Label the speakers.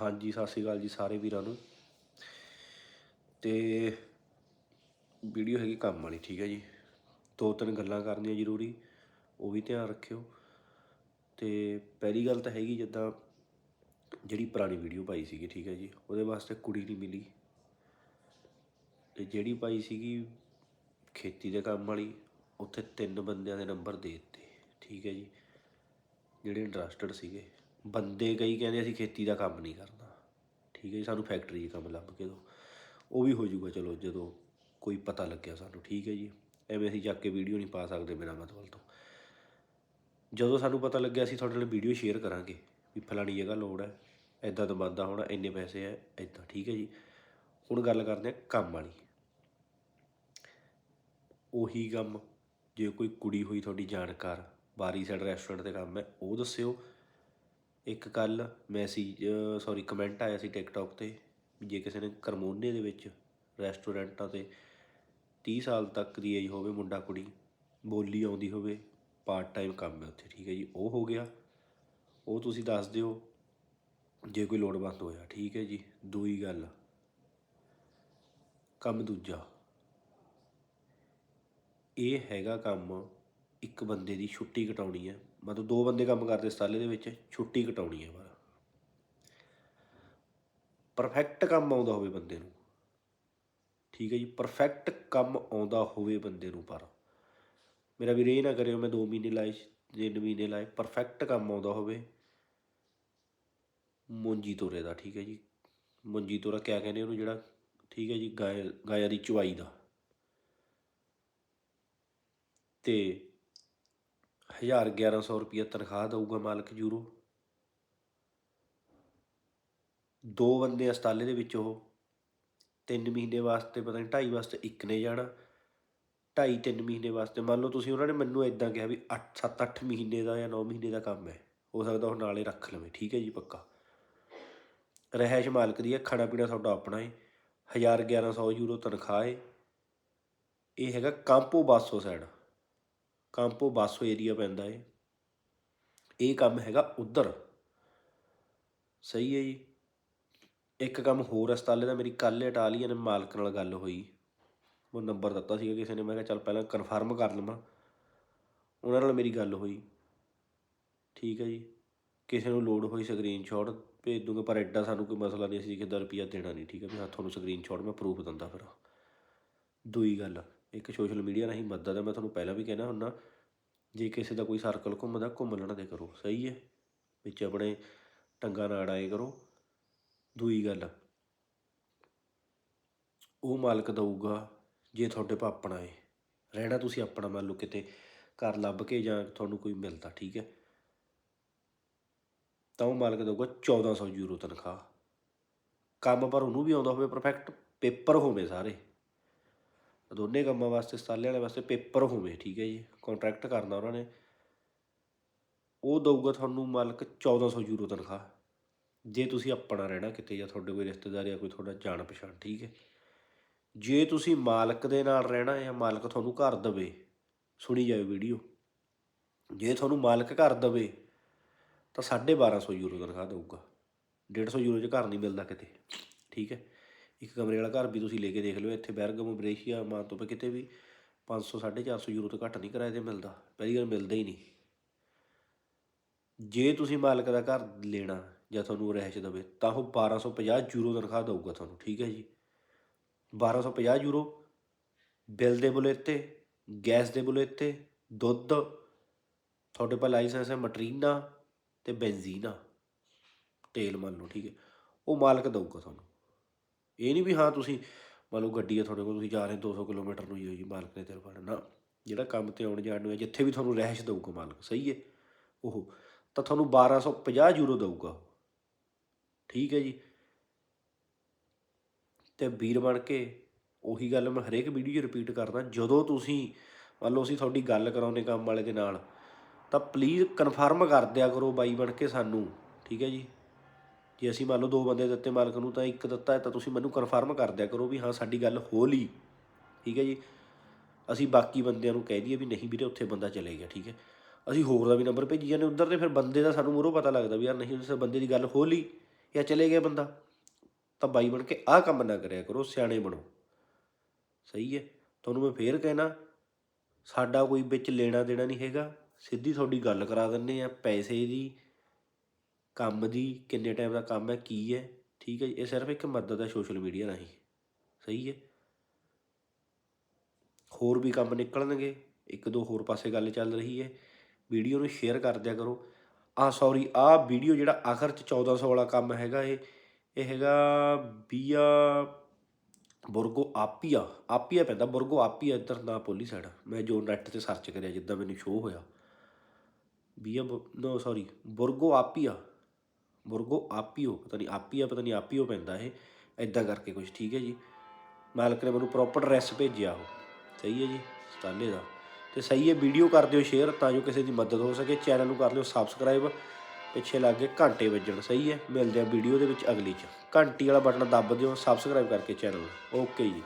Speaker 1: ਹਾਂਜੀ, ਸਤਿ ਸ਼੍ਰੀ ਅਕਾਲ ਜੀ ਸਾਰੇ ਵੀਰਾਂ ਨੂੰ। ਤੇ ਵੀਡੀਓ ਹੈਗੀ ਕੰਮ ਵਾਲੀ, ਠੀਕ ਹੈ ਜੀ। ਦੋ ਤਿੰਨ ਗੱਲਾਂ ਕਰਨੀਆਂ ਜ਼ਰੂਰੀ, ਉਹ ਵੀ ਧਿਆਨ ਰੱਖਿਓ। ਤੇ ਪਹਿਲੀ ਗੱਲ ਤਾਂ ਹੈਗੀ ਜਿੱਦਾਂ ਜਿਹੜੀ ਪੁਰਾਣੀ ਵੀਡੀਓ ਪਾਈ ਸੀਗੀ, ਠੀਕ ਹੈ ਜੀ, ਉਹਦੇ ਵਾਸਤੇ ਕੁੜੀ ਨਹੀਂ ਮਿਲੀ। ਤੇ ਜਿਹੜੀ ਪਾਈ ਸੀਗੀ ਖੇਤੀ ਦੇ ਕੰਮ ਵਾਲੀ, ਉੱਥੇ ਤਿੰਨ ਬੰਦਿਆਂ ਦੇ ਨੰਬਰ ਦੇ ਦਿੱਤੇ, ਠੀਕ ਹੈ ਜੀ, ਜਿਹੜੇ ਇੰਟਰਸਟਡ ਸੀਗੇ। ਬੰਦੇ ਕਈ ਕਹਿੰਦੇ ਅਸੀਂ ਖੇਤੀ ਦਾ ਕੰਮ ਨਹੀਂ ਕਰਨਾ। ਠੀਕ ਹੈ ਜੀ, ਸਾਨੂੰ ਫੈਕਟਰੀ 'ਚ ਕੰਮ ਲੱਭ ਕੇ ਦਿਓ। ਉਹ ਵੀ ਹੋ ਜਾਊਗਾ, ਚਲੋ ਜਦੋਂ ਕੋਈ ਪਤਾ ਲੱਗਿਆ ਸਾਨੂੰ, ਠੀਕ ਹੈ ਜੀ। ਐਵੇਂ ਅਸੀਂ ਚੱਕ ਕੇ ਵੀਡੀਓ ਨਹੀਂ ਪਾ ਸਕਦੇ ਮੇਰਾ ਮਤਲਬ ਤੋਂ। ਜਦੋਂ ਸਾਨੂੰ ਪਤਾ ਲੱਗਿਆ ਅਸੀਂ ਤੁਹਾਡੇ ਨਾਲ ਵੀਡੀਓ ਸ਼ੇਅਰ ਕਰਾਂਗੇ ਵੀ ਫਲਾਣੀ ਜਗ੍ਹਾ ਲੋੜ ਹੈ ਐਦਾਂ ਦਾ ਬੰਦਾ ਹੋਣਾ, ਇੰਨੇ ਪੈਸੇ ਹੈ ਐਦਾਂ ਠੀਕ ਹੈ ਜੀ। ਹੁਣ ਗੱਲ ਕਰਦੇ ਹਾਂ ਕੰਮ ਵਾਲੀ। ਉਹੀ ਕੰਮ, ਜੇ ਕੋਈ ਕੁੜੀ ਹੋਈ ਤੁਹਾਡੀ ਜਾਣਕਾਰ, ਬਾਰੀ ਸਾਈਡ ਰੈਸਟੋਰੈਂਟ ਤੇ ਕੰਮ ਹੈ, ਉਹ ਦੱਸਿਓ। ਇੱਕ ਕੱਲ ਮੈਸੇਜ ਸੌਰੀ ਕਮੈਂਟ ਆਇਆ ਸੀ ਟਿਕਟੌਕ ਤੇ ਜੇ ਕਿਸੇ ਨੇ ਕਰਮੋਨੇ ਦੇ ਵਿੱਚ ਰੈਸਟੋਰੈਂਟਾਂ ਤੇ 30 ਸਾਲ ਤੱਕ ਦੀ ਏਜ ਹੋਵੇ ਮੁੰਡਾ ਕੁੜੀ, ਬੋਲੀ ਆਉਂਦੀ ਹੋਵੇ ਪਾਰਟ ਟਾਈਮ ਕੰਮ ਹੈ ਉੱਥੇ, ਠੀਕ ਹੈ ਜੀ, ਉਹ ਹੋ ਗਿਆ। ਉਹ ਤੁਸੀਂ ਦੱਸ ਦਿਓ, ਜੇ ਕੋਈ ਲੋੜਵੰਦ ਹੋਇਆ, ਠੀਕ ਹੈ ਜੀ, ਦੂਈ ਗੱਲ। ਕੰਮ ਦੂਜਾ। ਇਹ ਹੈਗਾ ਕੰਮ ਇੱਕ ਬੰਦੇ ਦੀ ਛੁੱਟੀ ਕਟਾਉਣੀ ਹੈ ਮਤਲਬ ਦੋ ਬੰਦੇ ਕੰਮ ਕਰਦੇ ਸਾਲੇ ਦੇ ਵਿੱਚ, ਛੁੱਟੀ ਕਟਾਉਣੀ ਹੈ ਬਸ ਪਰਫੈਕਟ ਕੰਮ ਆਉਂਦਾ ਹੋਵੇ ਬੰਦੇ ਨੂੰ। ਠੀਕ ਹੈ ਜੀ ਪਰਫੈਕਟ ਕੰਮ ਆਉਂਦਾ ਹੋਵੇ ਬੰਦੇ ਨੂੰ ਪਰ। ਮੇਰਾ ਵੀਰ ਇਹ ਨਾ ਕਰਿਓ, ਮੈਂ 2 ਮਹੀਨੇ ਲਾਏ 3 ਮਹੀਨੇ ਲਾਏ ਪਰਫੈਕਟ ਕੰਮ ਆਉਂਦਾ ਹੋਵੇ। ਮੁੰਜੀ ਤੋਰੇ ਦਾ, ਠੀਕ ਹੈ ਜੀ। ਮੁੰਜੀ ਤੋਰਾ ਕਿਆ ਕਹਿੰਦੇ ਉਹਨੂੰ ਜਿਹੜਾ, ਠੀਕ ਹੈ ਜੀ, ਗਾਇ, ਗਾਇਆ ਦੀ ਚੁਆਈ ਦਾ। ਤੇ 1000 1100 ਰੁਪਏ ਤਨਖਾਹ ਦਊਗਾ ਮਾਲਕ ਜੂਰੋ। ਦੋ ਬੰਦੇ ਅਸਤਾਲੇ ਦੇ ਵਿੱਚ ਉਹ ਤਿੰਨ ਮਹੀਨੇ ਵਾਸਤੇ, ਪਤਾ ਨਹੀਂ ਢਾਈ ਵਾਸਤੇ ਇੱਕ ਨੇ ਜਾਣਾ, ਢਾਈ ਤਿੰਨ ਮਹੀਨੇ ਵਾਸਤੇ। ਮੰਨ ਲਓ ਤੁਸੀਂ ਉਹਨਾਂ ਨੇ ਮੈਨੂੰ ਇਦਾਂ ਕਿਹਾ ਵੀ 8 7 8 ਮਹੀਨੇ ਦਾ ਜਾਂ 9 ਮਹੀਨੇ ਦਾ ਕੰਮ ਹੈ। ਹੋ ਸਕਦਾ ਉਹ ਨਾਲੇ ਰੱਖ ਲਵੇ, ਠੀਕ ਹੈ ਜੀ, ਪੱਕਾ। ਰਹਿائش ਮਾਲਕ ਦੀ ਹੈ, ਖਾਣਾ ਪੀਣਾ ਤੁਹਾਡਾ ਆਪਣਾ ਹੈ 1000 1100 ਯੂਰੋ ਤਨਖਾਹ ਹੈ ਇਹ ਹੈਗਾ ਕਾਂਪੋ ਬਾਸੋ ਸਾਈਡ। ਕਾਂਪੋ ਬਾਸੋ ਏਰੀਆ ਪੈਂਦਾ ਏ। ਇਹ ਕੰਮ ਹੈਗਾ ਉਧਰ। ਸਹੀ ਹੈ ਜੀ। ਇੱਕ ਕੰਮ ਹੋਰ ਅਸਤਾਲੇ ਦਾ, ਮੇਰੀ ਕੱਲ੍ਹ ਨੇ ਮਾਲਕ ਨਾਲ ਗੱਲ ਹੋਈ। ਉਹ ਨੰਬਰ ਦਿੱਤਾ ਸੀਗਾ ਕਿਸੇ ਨੇ, ਮੈਂ ਕਿਹਾ ਚੱਲ ਪਹਿਲਾਂ ਕਨਫਰਮ ਕਰ ਲਵਾਂ। ਉਹਨਾਂ ਨਾਲ ਮੇਰੀ ਗੱਲ ਹੋਈ। ਠੀਕ ਹੈ ਜੀ। ਕਿਸੇ ਨੂੰ ਲੋਡ ਹੋਈ ਸਕਰੀਨਸ਼ਾਟ ਭੇਜ ਦੂੰਗਾ, ਪਰ ਐਡਾ ਸਾਨੂੰ ਕੋਈ ਮਸਲਾ ਨਹੀਂ, ਅਸੀਂ ਕਿੱਦਾਂ ਰੁਪਈਆ ਦੇਣਾ ਨਹੀਂ। ਠੀਕ ਹੈ, ਵੀ ਹਾਂ, ਤੁਹਾਨੂੰ ਸਕਰੀਨਸ਼ਾਟ ਮੈਂ ਪ੍ਰੂਫ ਦਿੰਦਾ ਫਿਰ। ਦੂਈ ਗੱਲ। ਇੱਕ ਸੋਸ਼ਲ ਮੀਡੀਆ ਰਾਹੀਂ ਮਦਦ ਹੈ। ਮੈਂ ਤੁਹਾਨੂੰ ਪਹਿਲਾਂ ਵੀ ਕਹਿਣਾ ਹੁੰਦਾ, ਜੇ ਕਿਸੇ ਦਾ ਕੋਈ ਸਰਕਲ ਘੁੰਮਦਾ, ਘੁੰਮ ਲੈਣਾ ਦੇ ਕਰੋ। ਸਹੀ ਹੈ। ਵਿੱਚ ਆਪਣੇ ਟੰਗਾ ਨਾ ਅੜਾਏ ਕਰੋ। ਦੂਈ ਗੱਲ, ਉਹ ਮਾਲਕ ਦਊਗਾ ਜੇ ਤੁਹਾਡੇ ਪਾ ਆਪਣਾ ਏ ਰਹਿਣਾ ਤੁਸੀਂ ਆਪਣਾ, ਮੰਨ ਲਓ ਕਿਤੇ ਘਰ ਲੱਭ ਕੇ ਜਾਂ ਤੁਹਾਨੂੰ ਕੋਈ ਮਿਲਦਾ, ਠੀਕ ਹੈ। ਤਾਂ ਉਹ ਮਾਲਕ ਦਊਗਾ 1400 ਯੂਰੋ ਤਨਖਾਹ। ਕੰਮ ਪਰ ਉਹਨੂੰ ਵੀ ਆਉਂਦਾ ਹੋਵੇ ਪਰਫੈਕਟ ਪੇਪਰ ਹੋਵੇ ਸਾਰੇ। ਦੋਨੇ ਕੰਮਾਂ ਵਾਸਤੇ ਸਾਲੇ ਵਾਲੇ ਵਾਸਤੇ ਪੇਪਰ ਹੋਵੇ, ਠੀਕ ਹੈ ਜੀ ਕੰਟਰੈਕਟ ਕਰਨਾ ਉਹਨਾਂ ਨੇ। ਉਹ ਦਊਗਾ ਤੁਹਾਨੂੰ ਮਾਲਕ 1400 ਯੂਰੋ ਤਨਖਾਹ, ਜੇ ਤੁਸੀਂ ਆਪਣਾ ਰਹਿਣਾ ਕਿਤੇ ਜਾਂ ਤੁਹਾਡੇ ਕੋਈ ਰਿਸ਼ਤੇਦਾਰ ਜਾਂ ਕੋਈ ਤੁਹਾਡਾ ਜਾਣ ਪਛਾਣ ਠੀਕ ਹੈ। ਜੇ ਤੁਸੀਂ ਮਾਲਕ ਦੇ ਨਾਲ ਰਹਿਣਾ ਜਾਂ ਮਾਲਕ ਤੁਹਾਨੂੰ ਘਰ ਦਵੇ, ਸੁਣੀ ਜਾਵੇ ਵੀਡੀਓ। ਜੇ ਤੁਹਾਨੂੰ ਮਾਲਕ ਘਰ ਦਵੇ, ਤਾਂ 1250 ਯੂਰੋ ਤਨਖਾਹ ਦਊਗਾ। 150 ਯੂਰੋ 'ਚ ਘਰ ਨਹੀਂ ਮਿਲਦਾ ਕਿਤੇ, ਠੀਕ ਹੈ। ਇੱਕ ਕਮਰੇ ਵਾਲਾ ਘਰ ਵੀ ਤੁਸੀਂ ਲੈ ਕੇ ਦੇਖ ਲਿਓ, ਇੱਥੇ ਬੈਰਗਮ ਬ੍ਰੇਸ਼ੀਆ ਮਾਂ ਤੋਂ ਕਿਤੇ ਵੀ 500 450 ਯੂਰੋ ਤੋਂ ਘੱਟ ਨਹੀਂ ਕਿਰਾਏ ਤੇ ਮਿਲਦਾ, ਪਹਿਲੀ ਗੱਲ ਮਿਲਦਾ ਹੀ ਨਹੀਂ। ਜੇ ਤੁਸੀਂ ਮਾਲਕ ਦਾ ਘਰ ਲੈਣਾ ਜਾਂ ਤੁਹਾਨੂੰ ਰਹਿਸ਼ ਦਵੇ, ਤਾਂ ਉਹ 1250 ਯੂਰੋ ਤਨਖਾਹ ਦੇਊਗਾ ਤੁਹਾਨੂੰ, ਠੀਕ ਹੈ ਜੀ। 1250 ਯੂਰੋ ਬਿੱਲ ਦੇ ਬੁਲੇਤੇ ਗੈਸ ਦੇ ਬੁਲੇਤੇ ਦੁੱਧ, ਤੁਹਾਡੇ ਕੋਲ ਲਾਇਸੈਂਸ ਹੈ ਮਟਰੀਨਾ ਤੇ ਬੈਂਜ਼ੀਨਾ, ਤੇਲ ਮੰਨ ਲਓ, ਠੀਕ ਹੈ। ਉਹ ਮਾਲਕ ਦੇਊਗਾ ਤੁਹਾਨੂੰ। ਇਹ ਨਹੀਂ ਵੀ ਹਾਂ ਤੁਸੀਂ ਮੰਨ ਲਓ ਗੱਡੀ ਹੈ ਤੁਹਾਡੇ ਕੋਲ, ਤੁਸੀਂ ਜਾ ਰਹੇ 200 ਕਿਲੋਮੀਟਰ ਨੂੰ ਹੀ ਹੋਈ ਮਾਲਕ ਨੇ ਤੇਰੇ ਪਾਣਾ ਨਾ। ਜਿਹੜਾ ਕੰਮ ਤੇ ਆਉਣ ਜਾਣ ਨੂੰ ਹੈ, ਜਿੱਥੇ ਵੀ ਤੁਹਾਨੂੰ ਰਹਿਸ਼ ਦਊਗਾ ਮਾਲਕ, ਸਹੀ ਹੈ? ਉਹ ਤਾਂ ਤੁਹਾਨੂੰ 1250 ਯੂਰੋ ਦਊਗਾ। ਠੀਕ ਹੈ ਜੀ। ਤੇ ਵੀਰ ਬਣ ਕੇ ਉਹੀ ਗੱਲ ਮੈਂ ਹਰੇਕ ਵੀਡੀਓ 'ਚ ਰਿਪੀਟ ਕਰਦਾ, ਜਦੋਂ ਤੁਸੀਂ ਮੰਨ ਲਓ ਅਸੀਂ ਤੁਹਾਡੀ ਗੱਲ ਕਰਾਉਨੇ ਕੰਮ ਵਾਲੇ ਦੇ ਨਾਲ, ਤਾਂ ਪਲੀਜ਼ ਕਨਫਰਮ ਕਰ ਦਿਆ ਕਰੋ ਬਾਈ ਬਣ ਕੇ ਸਾਨੂੰ। ਠੀਕ ਹੈ ਜੀ। ਜੇ ਅਸੀਂ ਮੰਨ ਲਓ ਦੋ ਬੰਦੇ ਦਿੱਤੇ ਮਾਲਕ ਨੂੰ ਤਾਂ ਇੱਕ ਦਿੱਤਾ ਹੈ ਤਾਂ ਤੁਸੀਂ ਮੈਨੂੰ ਕਨਫਰਮ ਕਰ ਦਿਆ ਕਰੋ ਵੀ ਹਾਂ, ਸਾਡੀ ਗੱਲ ਹੋ ਲਈ। ਠੀਕ ਹੈ ਜੀ? ਅਸੀਂ ਬਾਕੀ ਬੰਦਿਆਂ ਨੂੰ ਕਹਿ ਦਈਏ ਵੀ ਨਹੀਂ ਵੀਰੇ, ਉੱਥੇ ਬੰਦਾ ਚਲੇ ਗਿਆ, ਠੀਕ ਹੈ? ਅਸੀਂ ਹੋਰ ਦਾ ਵੀ ਨੰਬਰ ਭੇਜੀ ਜਾਂਦੇ ਉਧਰ ਤੇ, ਫਿਰ ਬੰਦੇ ਦਾ ਸਾਨੂੰ ਮੂਹਰੋਂ ਪਤਾ ਲੱਗਦਾ ਵੀ ਯਾਰ ਨਹੀਂ, ਉਸ ਬੰਦੇ ਦੀ ਗੱਲ ਹੋ ਲਈ ਜਾਂ ਚਲੇ ਗਿਆ ਬੰਦਾ। ਤਾਂ ਬਾਈ ਬਣ ਕੇ ਆਹ ਕੰਮ ਨਾ ਕਰਿਆ ਕਰੋ, ਸਿਆਣੇ ਬਣੋ। ਸਹੀ ਹੈ? ਤੁਹਾਨੂੰ ਮੈਂ ਫੇਰ ਕਹਿਣਾ, ਸਾਡਾ ਕੋਈ ਵਿੱਚ ਲੈਣਾ ਦੇਣਾ ਨਹੀਂ ਹੈਗਾ। ਸਿੱਧੀ ਤੁਹਾਡੀ ਗੱਲ ਕਰਾ ਦਿੰਨੇ ਆ ਪੈਸੇ ਦੀ ਕੰਮ ਦੀ ਕਿੰਨੇ ਟਾਈਮ ਦਾ ਕੰਮ ਹੈ, ਕੀ ਹੈ, ਠੀਕ ਹੈ ਇਹ ਸਿਰਫ ਇੱਕ ਮਦਦ ਹੈ ਸੋਸ਼ਲ ਮੀਡੀਆ ਰਾਹੀਂ, ਸਹੀ ਹੈ। ਹੋਰ ਵੀ ਕੰਮ ਨਿਕਲਣਗੇ, ਇੱਕ ਦੋ ਹੋਰ ਪਾਸੇ ਗੱਲ ਚੱਲ ਰਹੀ ਹੈ, ਵੀਡੀਓ ਨੂੰ ਸ਼ੇਅਰ ਕਰ ਦਿਆ ਕਰੋ। ਆ ਸੌਰੀ ਆ ਵੀਡੀਓ ਜਿਹੜਾ ਆਖਰ ਚ 1400 ਵਾਲਾ ਕੰਮ ਹੈਗਾ, ਇਹ ਇਹ ਹੈਗਾ ਬੀਆ ਬੁਰਗੋ ਆਪੀਆ ਆਪੀਆ ਪੈਂਦਾ, ਬੁਰਗੋ ਆਪੀਆ ਇੱਧਰ ਨਾ ਪੋਲੀ ਸਾਈਡ ਮੈਂ ਜੋ ਨੈਟ ਤੇ ਸਰਚ ਕਰਿਆ ਜਿੱਦਾਂ ਮੈਨੂੰ ਸ਼ੋਅ ਹੋਇਆ। ਬੀਆ ਨੋ ਸੌਰੀ ਬੁਰਗੋ ਆਪੀਆ। ਬੁਰਗੋ ਆਪੀਓ ਪਤਾ ਨਹੀਂ ਆਪੀਆ ਪਤਾ ਨਹੀਂ ਆਪੀਓ ਪੈਂਦਾ ਇਹ। ਐਦਾਂ ਕਰਕੇ ਕੁਝ ਠੀਕ ਹੈ ਜੀ। ਮਾਲਕ ਨੇ ਮੈਨੂੰ ਪ੍ਰੋਪਰ ਐਡਰੈਸ ਭੇਜਿਆ ਉਹ। ਸਹੀ ਹੈ ਜੀ ਸਟਾਲੇ ਦਾ। ਤੇ ਸਹੀ ਹੈ ਵੀਡੀਓ ਕਰ ਦਿਓ ਸ਼ੇਅਰ ਤਾਂ ਜੋ ਕਿਸੇ ਦੀ ਮਦਦ ਹੋ ਸਕੇ। ਚੈਨਲ ਨੂੰ ਕਰ ਲਿਓ ਸਬਸਕ੍ਰਾਈਬ ਪਿੱਛੇ ਲੱਗ ਲੱਗੇ ਘੰਟੇ ਵੱਜਣ, ਸਹੀ ਹੈ। ਮਿਲਦੇ ਆ ਵੀਡੀਓ ਦੇ ਵਿੱਚ ਅਗਲੀ ਚ। ਘੰਟੀ ਵਾਲਾ ਬਟਨ ਦੱਬ ਦਿਓ ਸਬਸਕ੍ਰਾਈਬ ਕਰਕੇ ਚੈਨਲ ਓਕੇ ਜੀ।